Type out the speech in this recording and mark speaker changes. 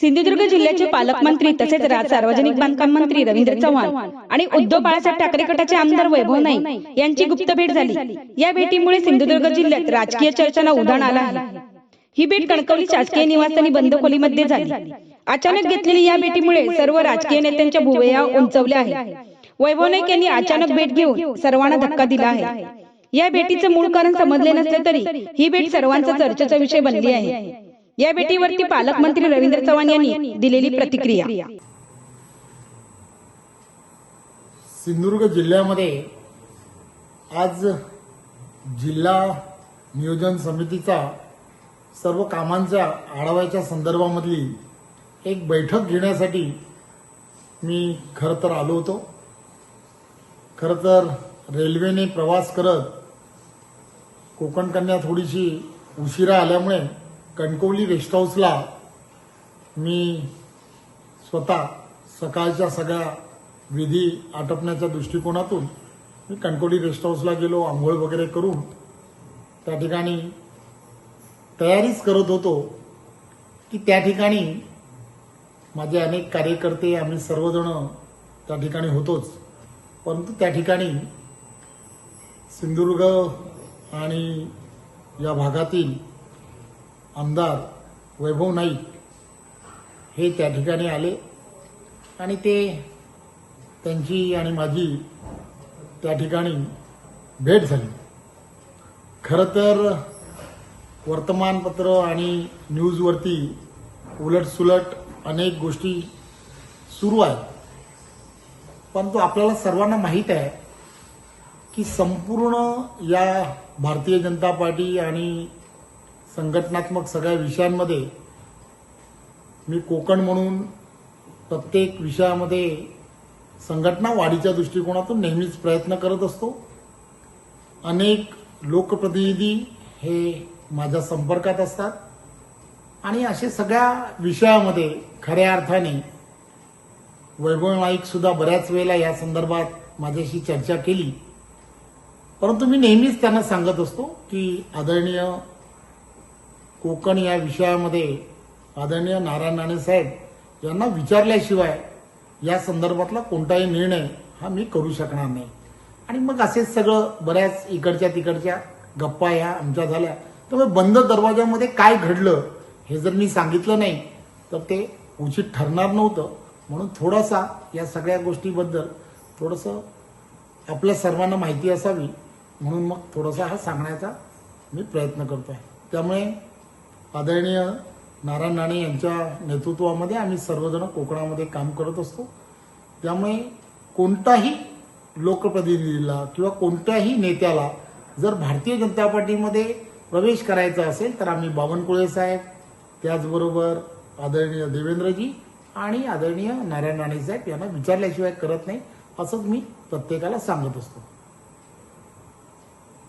Speaker 1: सिंधुदुर्ग जिल्ह्याचे पालकमंत्री तसेच रा- सार्वजनिक बांधकाम मंत्री रवींद्र चव्हाण आणि उद्धव बाळासाहेब ठाकरे गटाचे आमदार वैभव नाईक यांची गुप्त भेट झाली. या भेटीमुळे सिंधुदुर्ग जिल्ह्यात राजकीय चर्चांना उधाण आलं आहे. ही भेट कणकवली शासकीय निवासस्थानी बंद खोलीमध्ये झाली. अचानक घेतलेली या भेटीमुळे सर्व राजकीय नेत्यांच्या भुवया उंचवल्या आहेत. वैभव नाईक यांनी अचानक भेट घेऊन सर्वांना धक्का दिला आहे. या भेटीचं मूळ कारण समजले नसले तरी ही भेट सर्वांचा चर्चेचा विषय बनली आहे या भेटीवरती पालकमंत्री रवींद्र चव्हाण यांनी दिलेली प्रतिक्रिया.
Speaker 2: सिंधुदुर्ग जिल्ह्यामध्ये आज जिल्हा नियोजन समितीचा सर्व कामांच्या आढाव्याच्या संदर्भामधली एक बैठक घेण्यासाठी मी खरं तर आलो होतो. खरं तर रेल्वेने प्रवास करत कोकण कन्या थोडीशी उशिरा आल्यामुळे कणकवली रेस्ट हाऊसला मी स्वतः सकाळच्या सगळ्या विधी आटपण्याच्या दृष्टिकोनातून मी कणकवली रेस्ट हाऊसला गेलो आंघोळ वगैरे करून. त्या ठिकाणी तयारीच करत होतो की त्या ठिकाणी माझे अनेक कार्यकर्ते आम्ही सर्वजण त्या ठिकाणी होतोच. परंतु त्या ठिकाणी सिंधुदुर्ग आणि या भागातील आमदार वैभव नाईक हे त्या ठिकाणी आले. आणि ते त्यांची आणि माझी त्या ठिकाणी भेट झाली. खरं तर वर्तमानपत्र आणि न्यूजवरती उलटसुलट अनेक गोष्टी सुरू आहेत. परंतु आपल्याला सर्वांना माहीत आहे की संपूर्ण या भारतीय जनता पार्टी आणि संघटनात्मक सगळ्या विषयांमध्ये मी कोकण म्हणून प्रत्येक विषयामध्ये संघटना वाढीच्या दृष्टिकोनातून नेहमीच प्रयत्न करत असतो. अनेक लोकप्रतिनिधी हे माझ्या संपर्कात असतात. आणि असे सगळ्या विषयामध्ये खऱ्या अर्थाने वैभव नाईक सुद्धा बऱ्याच वेळेला या संदर्भात माझ्याशी चर्चा केली. परंतु मी नेहमीच त्यांना सांगत असतो की आदरणीय कोकण या विषयामध्ये आदरणीय नारायण नाणे साहेब यांना विचारल्याशिवाय या संदर्भातला कोणताही निर्णय हा मी करू शकणार नाही. आणि मग असेच सगळं बऱ्याच इकडच्या तिकडच्या गप्पा ह्या आमच्या झाल्या. त्यामुळे बंद दरवाजामध्ये काय घडलं हे जर मी सांगितलं नाही तर ते उचित ठरणार नव्हतं. म्हणून थोडासा या सगळ्या गोष्टीबद्दल थोडंसं आपल्या सर्वांना माहिती असावी म्हणून मग थोडासा हा सांगण्याचा मी प्रयत्न करतो आहे त्यामुळे आदरणीय नारायण राणे यांच्या नेतृत्वामध्ये आम्ही सर्वजण कोकणामध्ये काम करत असतो. त्यामुळे कोणताही लोकप्रतिनिधीला किंवा कोणत्याही नेत्याला जर भारतीय जनता पार्टीमध्ये प्रवेश करायचा असेल तर आम्ही बावनकुळे साहेब त्याचबरोबर आदरणीय देवेंद्रजी आणि आदरणीय नारायण राणे साहेब यांना विचारल्याशिवाय करत नाही असंच मी प्रत्येकाला सांगत असतो.